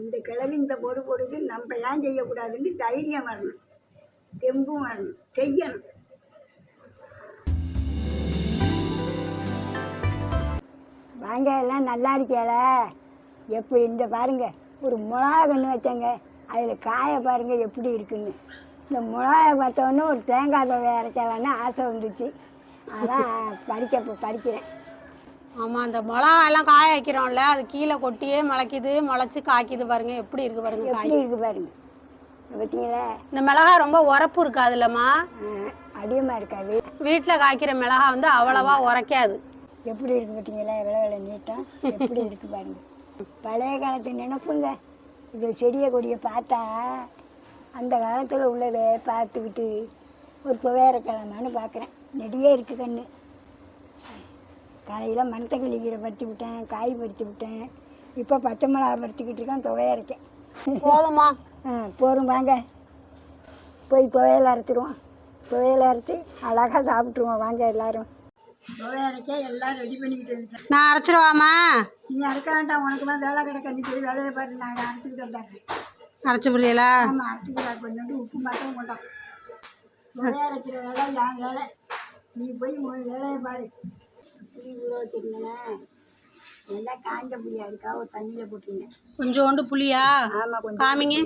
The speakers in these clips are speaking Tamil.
இந்த கிழவி இந்த பொடு பொடுக்கு நம்ம ஏன் செய்யக்கூடாதுன்னு தைரியம் வரணும். தெம்பும் வரணும். செய்யணும். வாங்க எல்லாம் நல்லா இருக்கேல எப்படி இந்த பாருங்க ஒரு மிளகா கன்று வச்சேங்க. அதில் காயை பாருங்க எப்படி இருக்குன்னு. இந்த மிளகாயை பார்த்தோன்னே ஒரு தேங்காய் தொகை அரைக்கலான்னு ஆசை வந்துச்சு. அதான் பறிக்க பறிக்கிறேன். ஆமாம் அந்த மிளகா எல்லாம் காய வைக்கிறோம்ல அது கீழே கொட்டியே முளைக்குது முளைச்சி காய்க்குது பாருங்க எப்படி இருக்கு பாருங்க காய். எப்படி இருக்கு பாருங்க. பார்த்தீங்களா இந்த மிளகா ரொம்ப உரப்பு இருக்காதுல்லம்மா அதிகமாக இருக்காது. வீட்டில் காய்க்கிற மிளகா வந்து அவ்வளவா உரைக்காது. எப்படி இருக்கு பார்த்தீங்களா எவ்வளோ எவ்வளோ நீட்டாக எப்படி இருக்கு பாருங்க. பழைய காலத்து நினைப்புங்க. இந்த செடியை கொடியை பார்த்தா அந்த காலத்தில் உள்ளதை பார்த்துக்கிட்டு ஒரு துவையற கிழமான்னு பார்க்குறேன். நெடியே இருக்கு கண்ணு. காலையில் மணத்தக்காளி கீரை பறித்து விட்டேன் காய் பறித்து விட்டேன். இப்போ பச்சை மிளகா பறித்துக்கிட்டு இருக்கேன் துவையரைக்கேன் போதுமா? ஆ போரும் வாங்க. போய் துவையல் அரைச்சிடுவோம். துவையல் அரைச்சி அழகாக சாப்பிட்ருவோம் வாங்க எல்லாரும். துவையரைக்க எல்லாம் ரெடி பண்ணிக்கிட்டு வந்துட்டேன். நான் அரைச்சிருவாமா? நீ அரைக்க வேண்டாம் உனக்கு தான் வேலை கிடக்க. நீ போய் வேலையை பாரு நாங்கள் அரைச்சிக்கிட்டு வந்தாங்க அரைச்சி புரியலா ஆமாம் அரைச்சிக்கிறா கொஞ்சோண்டு உப்பு மட்டும் கொண்டோம் துவைய அரைக்கிற வேலை என் வேலை. நீ போய் உன் வேலையை பாரு. புளி ஊற வச்சிருந்தேன் எல்லாம் காஞ்ச புளியா இருக்கா? ஒரு தண்ணியில் போட்டுருந்தேன் கொஞ்சோண்டு புளியா? ஆமாம் கொஞ்சம் காமிங்க.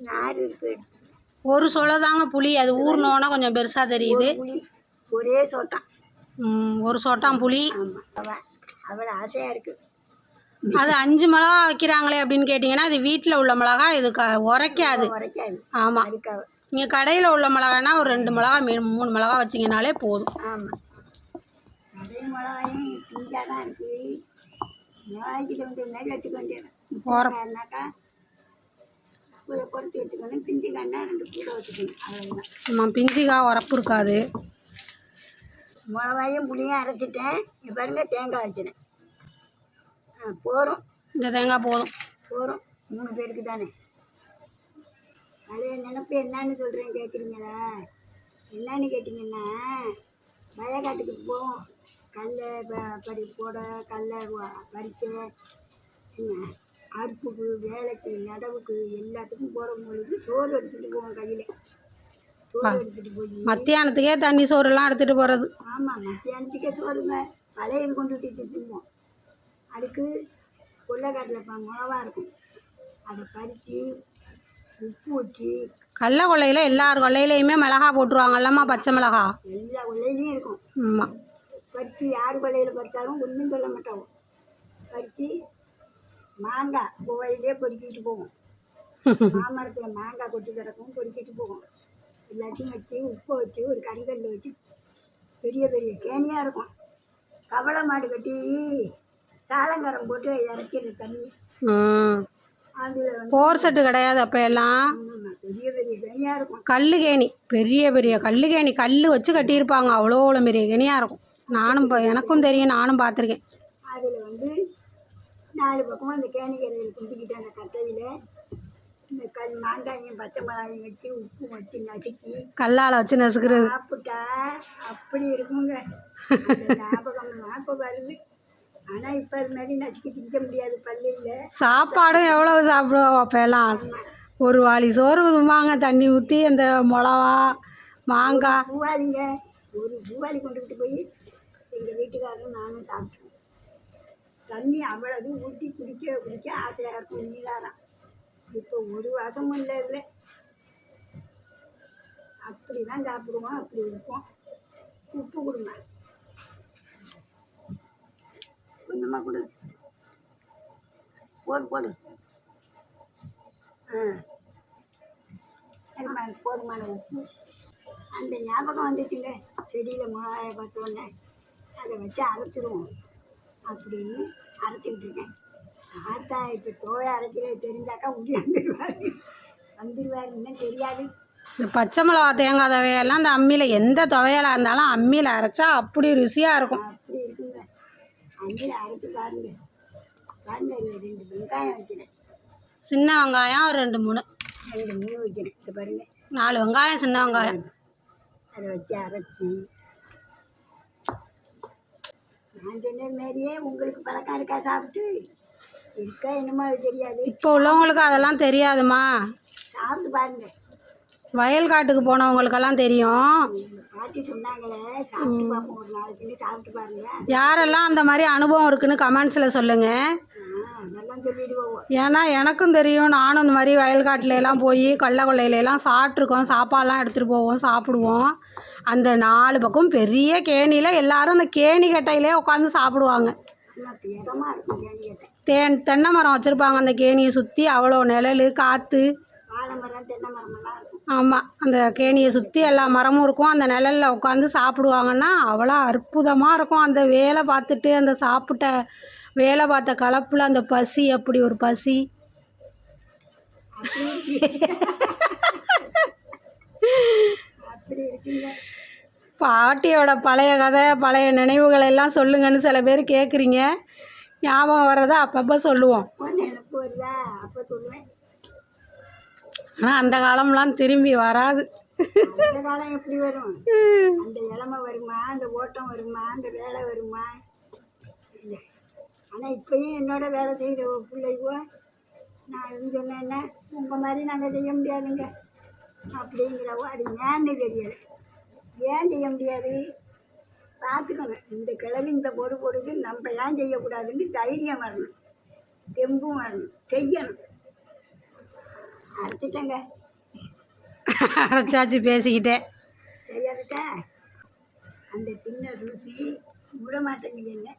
நார் இருக்கு. ஒரு சொலை தாங்க புளி. அது ஊறினோன்னா கொஞ்சம் பெருசாக தெரியுது. புளி. ஒரே சோட்டான் ம், ஒரு சொட்டான் புளி. ஆமாம் அவள் ஆசையாக இருக்குது அது அஞ்சு மிளகா வைக்கிறாங்களே அப்படின்னு கேட்டிங்கன்னா இது வீட்டில் உள்ள மிளகா இது க உரைக்காது. உரைக்காது. ஆமாம் நீங்கள் கடையில் உள்ள மிளகானா ஒரு ரெண்டு மிளகா மீ மூணு மிளகா வச்சிங்கனாலே போதும். ஆமாம் அதே மிளகாயும் பிஞ்சாக தான் இருக்குது மிளகாய்க்கு வந்து மாதிரி வச்சுக்க வேண்டியது என்னக்கா கூட குறைச்சி வச்சுக்கணும் பிஞ்சு ரெண்டு கூட வச்சுக்கணும் அவ்வளோதான் ஆமாம் பிஞ்சிக்காய் உரப்பு இருக்காது. மிளகாயும் புளியும் அரைச்சிட்டேன். இப்போ பாருங்க தேங்காய் வச்சிட்டேன் ஆ போகிறோம் இந்த தேங்காய் போதும். போகிறோம் மூணு பேருக்கு தானே. பழைய நினப்பு என்னன்னு சொல்கிறேன் கேட்குறீங்களா என்னன்னு கேட்டிங்கன்னா வயக்காட்டுக்கு போவோம் கடல ப- பறி போட கடல பறிக்க என்ன அடுப்புக்கு வேலைக்கு நடவுக்கு எல்லாத்துக்கும் போகிறவங்களுக்கு சோறு எடுத்துகிட்டு போவோம் கையில். சோறு எடுத்துகிட்டு போய் மத்தியானத்துக்கே தண்ணி சோறுலாம் எடுத்துகிட்டு போகிறது ஆமாம் மத்தியானத்துக்கே சோறுங்க. பழையது கொண்டு விட்டுட்டு திம்போம் அதுக்கு கொள்ளைக்காட்டில் இப்போ மிளவா இருக்கும். அதை பறித்து உப்பு வச்சு கடல கொள்ளையில் எல்லார் கொள்ளையிலையுமே மிளகா போட்டுருவாங்கல்லம்மா பச்சை மிளகா? எல்லா கொள்ளையிலையும் இருக்கும். ஆமாம் பறித்து யார் கொள்ளையில் பறித்தாலும் ஒன்றும் சொல்ல மாட்டோம் பறித்து மாங்காய் கோவையிலே பொறுக்கிட்டு போவோம். மாமரத்தில் மாங்காய் கொட்டி கிடக்கும் பொறுக்கிட்டு போவோம். எல்லாத்தையும் வச்சு உப்பை வச்சு ஒரு கறிக்கல்ல வச்சு பெரிய பெரிய கேணியாக இருக்கும். கவளை மாடு கட்டி சாலங்கரம் போட்டு இறக்கிற தண்ணி. அதில் போர் செட்டு கிடையாது அப்போ எல்லாம். பெரிய பெரிய கேணியாக இருக்கும். கல் கேணி பெரிய பெரிய கல் கேணி கல் வச்சு கட்டியிருப்பாங்க. அவ்வளோ அவ்வளோ பெரிய கேணியாக இருக்கும். நானும் எனக்கும் தெரியும் நானும் பார்த்துருக்கேன். அதில் வந்து நாலு பக்கம் அந்த கேணிக்கரையில் குந்திக்கிட்டு அந்த கட்டையில் இந்த கல் மாங்காயும் பச்சை மிளகாயும் வச்சு உப்பு வச்சு நசுக்கி கல்லால் வச்சு நசுக்கிறது. சாப்பிட்டா அப்படி இருக்குங்க. ஞாபகம்லாம் இப்போ வருது. ஆனால் இப்போ அது மாதிரி நசுக்கி திங்க முடியாது இல்லை சாப்பாடும் எவ்வளவு சாப்பிடுவோம் அப்போ எல்லாம் ஒரு வாளி சோறு ஊற்றுவாங்க தண்ணி ஊற்றி அந்த மிளவா மாங்காய். பூவாளிங்க ஒரு பூவாளி கொண்டுக்கிட்டு போய் எங்கள் வீட்டுக்காரரும் நானும் சாப்பிட்டோம். தண்ணி அவ்வளவு ஊற்றி குடிக்க குடிக்க ஆசையாக இருக்கும். நீராதான் இப்போ ஒரு வாசமும் இல்லை இல்லை அப்படி தான் சாப்பிடுவோம் அப்படி இருப்போம். உப்பு கொடுங்க. கொஞ்சமாக கொடு. போடு போடு. ஆ. என்ன போதுமான உப்பு? அந்த ஞாபகம் வந்துச்சுங்க. செடியில் மிளகாயை பார்த்தோன்னே அதை வச்சு அரைச்சிடுவோம் அப்படின்னு அரைச்சிக்கிட்டு இருக்கேன் ஆத்தா இப்போ தோயை அரைக்கிறது தெரிஞ்சாக்கா முடியாந்துருவார் வந்துடுவார் இன்னும் தெரியாது. இந்த பச்சை மிளகா தேங்காய் துவையெல்லாம் இந்த அம்மியில் எந்த துவையலாக இருந்தாலும் அம்மியில் அரைச்சா அப்படி ருசியாக இருக்கும். அப்படி இருக்குங்க. அஞ்சில் அரைச்சி பாருங்க. பாருங்க ரெண்டு வெங்காயம் வைக்கிறேன். சின்ன வெங்காயம் ஒரு ரெண்டு மூணு. ரெண்டு மூணு வைக்கிறேன். இது பாருங்க. நாலு வெங்காயம் சின்ன வெங்காயம். அதை வச்சு அரைச்சி நான் சொன்ன மாதிரியே உங்களுக்கு பழக்கம் இருக்கா சாப்பிட்டு? இருக்கா என்னமோ அது தெரியாது. இப்போ உள்ளவங்களுக்கு அதெல்லாம் தெரியாதுமா சாப்பிட்டு பாருங்க. வயல் காட்டுக்கு போனவங்களுக்கெல்லாம் தெரியும். பாட்டி சொன்னாங்களே சாப்பிட்டு பார்ப்போம் ஒரு நாளைக்கு சாப்பிட்டு பாருங்க. யாரெல்லாம் அந்த மாதிரி அனுபவம் இருக்குன்னு கமெண்ட்ஸில் சொல்லுங்கள் அதெல்லாம் ஏன்னா எனக்கும் தெரியும். நானும் இந்த மாதிரி வயல்காட்டுல எல்லாம் போய் கொல்லை கொள்ளையில எல்லாம் சாப்பிட்ருக்கோம் சாப்பாடெலாம் எடுத்துகிட்டு போவோம் சாப்பிடுவோம். அந்த நாலு பக்கம் பெரிய கேணியில் எல்லாரும் அந்த கேணி கட்டையிலே உட்காந்து சாப்பிடுவாங்க. தேன் தென்னை மரம் வச்சுருப்பாங்க அந்த கேணியை சுற்றி அவ்வளோ நிழல் காற்று ஆமாம் அந்த கேணியை சுற்றி எல்லா மரமும் இருக்கும். அந்த நிழலில் உட்காந்து சாப்பிடுவாங்கன்னா அவ்வளோ அற்புதமாக இருக்கும். அந்த வேலை பார்த்துட்டு அந்த சாப்பிட்ட வேலை பார்த்த கலப்பில் அந்த பசி அப்படி ஒரு பசி. அப்படி இருக்குங்க. பாட்டியோட பழைய கதை பழைய நினைவுகள் எல்லாம் சொல்லுங்கன்னு சில பேர் கேட்குறீங்க ஞாபகம் வர்றதை அப்பப்போ சொல்லுவோம். ஆனால் அந்த காலம்லாம் திரும்பி வராது. காலம் எப்படி வரும்? அந்த இளமை வருமா? அந்த ஓட்டம் வருமா? அந்த வேலை வருமா? ஆனால் இப்பயும் என்னோட வேலை செய்கிற பிள்ளைக்கோ நான் எதுவும் சொன்னேன்னா உங்கள் மாதிரி நாங்கள் செய்ய முடியாதுங்க. அப்படிங்கிறவோ அது ஏன்னு தெரியலை. ஏன் செய்ய முடியாது? பார்த்துக்கணும் இந்த கிழமை இந்த பொறு பொறுக்கு நம்ம ஏன் செய்யக்கூடாதுன்னு தைரியம் வரணும். தெம்பும் வரணும். செய்யணும். அரைச்சிட்டேங்க. அரைச்சாச்சு பேசிக்கிட்டே செய்யாதட்டா. அந்த சின்ன ருசி விட மாட்டேங்குது என்ன?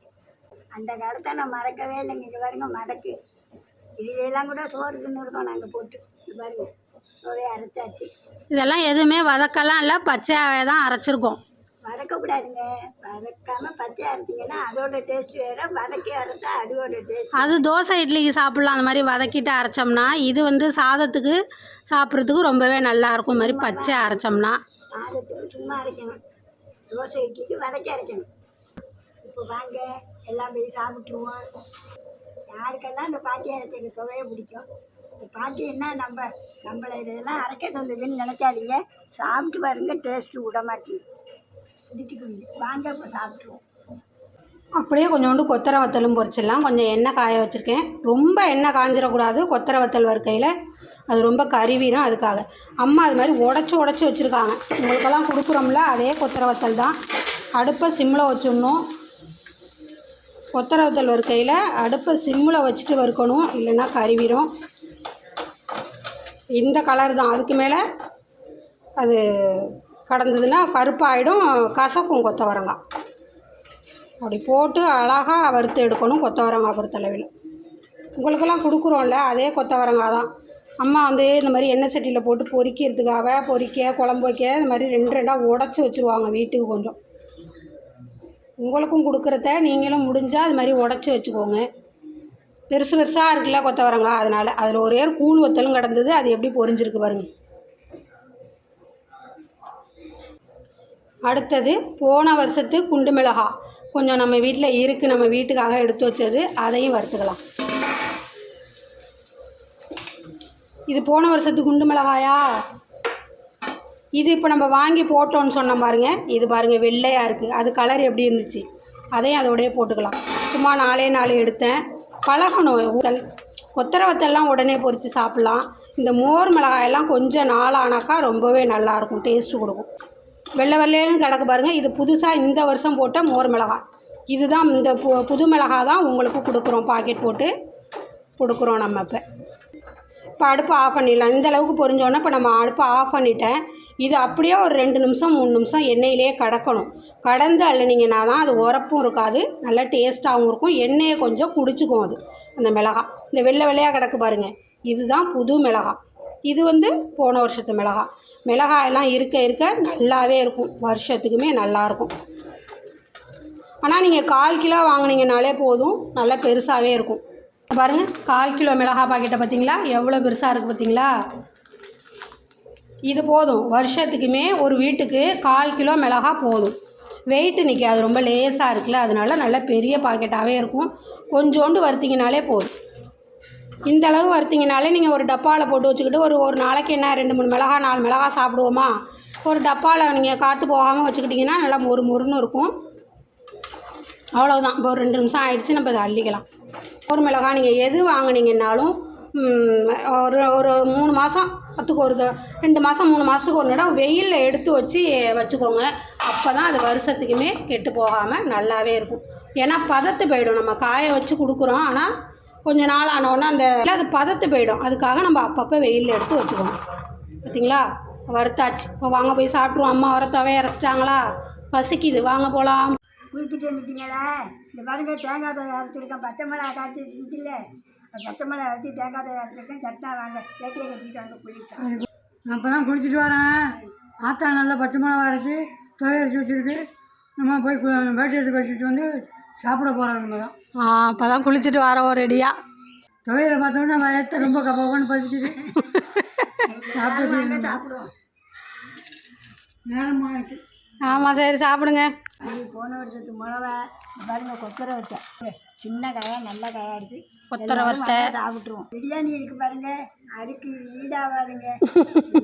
அந்த காலத்தை நான் மறக்கவே இல்லைங்க. இங்கே பாருங்க மடக்கு. இதுலெல்லாம் கூட சோறு தின்னு இருக்கோம் நாங்கள் போட்டு. இங்க பாருங்க. அரைச்சாச்சு. இதெல்லாம் எதுவுமே வதக்கலாம் இல்லை பச்சையாகவே தான் அரைச்சிருக்கோம். வதக்கக்கூடாதுங்க வதக்காமல் பச்சை அரைச்சிங்கன்னா அதோட டேஸ்ட் வேறு வதக்கி அரைச்சா அதோட டேஸ்ட் அது தோசை இட்லிக்கு சாப்பிட்லாம். அந்த மாதிரி வதக்கிட்டு அரைச்சோம்னா இது வந்து சாதத்துக்கு சாப்பிட்றதுக்கு ரொம்பவே நல்லா இருக்கும். இந்த மாதிரி பச்சை அரைச்சோம்னா. சாதத்துக்கு சும்மா அரைக்கணும். தோசை இட்லிக்கு வதக்கி அரைக்கணும். இப்போ வாங்க எல்லாம் போய் சாப்பிட்டுருவோம். யாருக்கெல்லாம் இந்த பாட்டி சுவையை பிடிக்கும்? பாட்டி என்ன நம்ம நம்மளை இதெல்லாம் அரைக்க சொல்லுதுன்னு நினைக்காதீங்க. சாப்பிட்டு பாருங்க டேஸ்ட்டு விட மாட்டி வாங்க இப்போ சாப்பிட்ருவோம் அப்படியே கொஞ்சோண்டு கொத்தரை வத்தலும் பொரிச்சிடலாம். கொஞ்சம் எண்ணெய் காய வச்சுருக்கேன். ரொம்ப எண்ணெய் காஞ்சிடக்கூடாது கொத்தரை வத்தல் வறுக்கையில். அது ரொம்ப கருவிடும் அதுக்காக. அம்மா அது மாதிரி உடச்சி உடச்சி வச்சுருக்காங்க. உங்களுக்கெல்லாம் கொடுக்குறோம்ல அதே கொத்தரை வத்தல் தான். அடுப்பை சிம்மில் வச்சிடணும். கொத்தரை வத்தல் வறுக்கையில் அடுப்பை சிம்மில் வச்சுட்டு வறுக்கணும். இல்லைன்னா கருவிடும். இந்த கலர் தான். அதுக்கு மேலே அது கடந்ததுன்னா கருப்பாகிடும் கசக்கும் கொத்தவரங்காய் அப்படி போட்டு அழகாக வறுத்து எடுக்கணும் கொத்தவரங்காய் பொறுத்தளவில். உங்களுக்கெல்லாம் கொடுக்குறோம்ல அதே கொத்தவரங்காய் தான். அம்மா வந்து இந்த மாதிரி எண்ணெய் சட்டியில் போட்டு பொரிக்கிறதுக்காக பொறிக்க குழம்பு வைக்க இந்த மாதிரி ரெண்டு ரெண்டாக உடச்சி வச்சுருவாங்க வீட்டுக்கு கொஞ்சம். உங்களுக்கும் கொடுக்குறத நீங்களும் முடிஞ்சால் அது மாதிரி உடச்சி வச்சுக்கோங்க. பெருசு பெருசாக இருக்குல்ல கொத்தவரங்க அதனால் அதில் ஒரே கூழ் வத்தலும் கிடந்தது அது எப்படி பொரிஞ்சிருக்கு பாருங்கள் அடுத்தது போன வருஷத்து குண்டு மிளகா. கொஞ்சம் நம்ம வீட்டில் இருக்குது நம்ம வீட்டுக்காக எடுத்து வச்சது. அதையும் வறுத்துக்கலாம். இது போன வருஷத்து குண்டு மிளகாயா? இது இப்போ நம்ம வாங்கி போட்டோன்னு சொன்னோம் பாருங்கள் இது பாருங்கள் வெள்ளையாக இருக்குது அது கலர் எப்படி இருந்துச்சு? அதையும் அதோடய போட்டுக்கலாம். சும்மா நாலே நாலு எடுத்தேன். பழகணும். ஊத்தல் கொத்தரை உடனே பொறித்து சாப்பிட்லாம். இந்த மோர் மிளகாயெல்லாம் கொஞ்சம் நாளானாக்கா ரொம்பவே நல்லாயிருக்கும். டேஸ்ட்டு கொடுக்கும். வெள்ளை வெள்ளையிலும் கிடக்கு பாருங்கள் இது புதுசாக இந்த வருஷம் போட்ட மோர் மிளகாய். இதுதான் இந்த பு புது மிளகாய் தான் உங்களுக்கு கொடுக்குறோம். பாக்கெட் போட்டு கொடுக்குறோம் நம்ம இப்போ. இப்போ அடுப்பை ஆஃப் பண்ணிடலாம். இந்த அளவுக்கு பொரிஞ்சோன்னே இப்போ நம்ம அடுப்பை ஆஃப் பண்ணிட்டேன். இது அப்படியே ஒரு ரெண்டு நிமிஷம் மூணு நிமிஷம் எண்ணெயிலே கடக்கணும். கடந்து அள்ளினீங்கன்னா தான் அது உரப்பும் இருக்காது நல்லா டேஸ்ட்டாகவும் இருக்கும். எண்ணெயை கொஞ்சம் குடிச்சிக்கும் அது அந்த மிளகாய் இந்த வெள்ளை வெள்ளையாக கிடக்கு பாருங்கள் இதுதான் புது மிளகாய் இது வந்து போன வருஷத்து மிளகாய் மிளகாயெல்லாம் இருக்க இருக்க நல்லாவே இருக்கும் வருஷத்துக்குமே நல்லாயிருக்கும் ஆனால் நீங்கள் கால் கிலோ வாங்கினீங்கனாலே போதும் நல்லா பெருசாகவே இருக்கும். பாருங்கள் கால் கிலோ மிளகாய் பாக்கெட்டை பார்த்தீங்களா? எவ்வளோ பெருசாக இருக்குது பார்த்தீங்களா? இது போதும். வருஷத்துக்குமே ஒரு வீட்டுக்கு கால் கிலோ மிளகா போதும். வெயிட்டு நிற்காது ரொம்ப லேசாக இருக்குல்ல அதனால நல்ல பெரிய பாக்கெட்டாகவே இருக்கும். கொஞ்சோண்டு வருத்திங்கனாலே போதும். இந்த அளவு வருத்திங்கனாலே நீங்கள் ஒரு டப்பாவில் போட்டு வச்சுக்கிட்டு ஒரு ஒரு நாளைக்கு என்ன ரெண்டு மூணு மிளகா நாலு மிளகா சாப்பிடுவோமா? ஒரு டப்பாவில் நீங்கள் காற்று போகாமல் வச்சுக்கிட்டிங்கன்னா நல்லா மொறு மொறுன்னு இருக்கும். அவ்வளோதான் இப்போ ஒரு ரெண்டு நிமிஷம் ஆயிடுச்சு நம்ம இதை அள்ளிக்கலாம். ஒரு மிளகா நீங்கள் எது வாங்கினீங்கன்னாலும் ஒரு ஒரு மூணு மாதம் பத்துக்கு ஒரு ரெண்டு மாதம் மூணு மாதத்துக்கு ஒரு இடம் வெயிலில் எடுத்து வச்சு வச்சுக்கோங்க. அப்போ தான் அது வருஷத்துக்குமே கெட்டு போகாமல் நல்லாவே இருக்கும். ஏன்னா பதத்து போயிடும். நம்ம காய வச்சு கொடுக்குறோம். ஆனால் கொஞ்சம் நாள் ஆனோடனே அந்த அது பதத்து போயிடும். அதுக்காக நம்ம அப்பப்போ வெயிலில் எடுத்து வச்சுக்கணும். பார்த்தீங்களா வறுத்தாச்சு. இப்போ வாங்க போய் சாப்பிட்ருவோம் அம்மா வர துவைய அரைச்சிட்டாங்களா? பசிக்குது. வாங்க போகலாம் குளிச்சுட்டு வந்துட்டீங்களா? இந்த பாருங்க தேங்காய் அரைச்சிருக்கேன். பச்சை மிளகா காய்ச்சி இருந்துச்சுல்ல பச்சை மிளகா வச்சு தேங்காய் அரைச்சிருக்கேன். சட்டா வாங்க. வேட்டியை கட்டிட்டு வாங்க குளிச்சோம் நான் இப்போ தான் குளிச்சுட்டு வரேன். ஆத்தா நல்லா பச்சை மிளகா அரைச்சி துவைய அரைச்சி வச்சுருக்கு. நம்ம போய் வேட்டி எடுத்து வச்சுட்டு வந்து சாப்பிட போகிறோம் நம்ம தான். ஆ இப்போ தான் குளிச்சுட்டு வரோம் ரெடியாக துவையில பார்த்தோன்னா வயத்தை ரொம்ப கப்பான்னு பசிக்குது. சாப்பிட்டு சாப்பிடுவோம் நேரம் ஆகிட்டு ஆமாம் சரி சாப்பிடுங்க. அது போன வருஷத்து மிளவா இந்த பாருங்க கொத்தரை வச்சேன் சின்ன காயா நல்ல காயா இருக்கு. கொத்தரை. வாங்க சாப்பிட்ருவோம் பிரியாணி இருக்கு பாருங்க. அதுக்கு ஈடாவாதுங்க.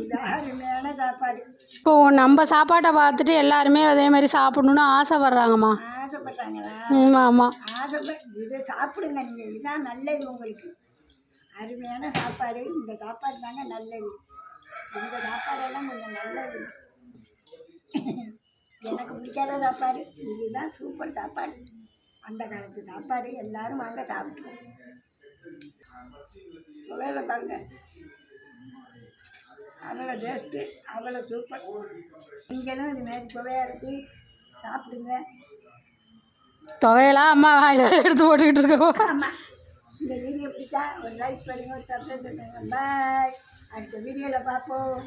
இது அருமையான சாப்பாடு. இப்போ நம்ம சாப்பாட்டை பார்த்துட்டு எல்லாருமே அதே மாதிரி சாப்பிடணுன்னு ஆசைப்படுறாங்கம்மா. ஆசைப்பட்டாங்களா? ஆமாம் ஆமாம் ஆசைப்பட் இதை சாப்பிடுங்க நீங்கள் இதுதான் நல்லது உங்களுக்கு. அருமையான சாப்பாடு. இந்த சாப்பாடு தாங்க நல்லது. இந்த சாப்பாடெல்லாம் கொஞ்சம் நல்லது. எனக்கு பிடிக்காத சாப்பாடு. இதுதான் சூப்பர் சாப்பாடு. அந்த காலத்து சாப்பாடு எல்லாரும் வாங்க சாப்பிட்டுருவோம். சுவையில பாருங்க. அவ்வளோ டேஸ்ட்டு அவ்வளோ சூப்பர் நீங்களும் இது மாதிரி சுவையை அரைச்சி சாப்பிடுங்க. துவையலாம் அம்மா வாயில் எடுத்து போட்டுக்கிட்டு இருக்கோம் ஆமாம் இந்த வீடியோ பிடிச்சா ஒரு லைக் பண்ணுங்க ஒரு சப்ஸ்கிரைப் பண்ணுங்க. பாய் அடுத்த வீடியோவில் பார்ப்போம்.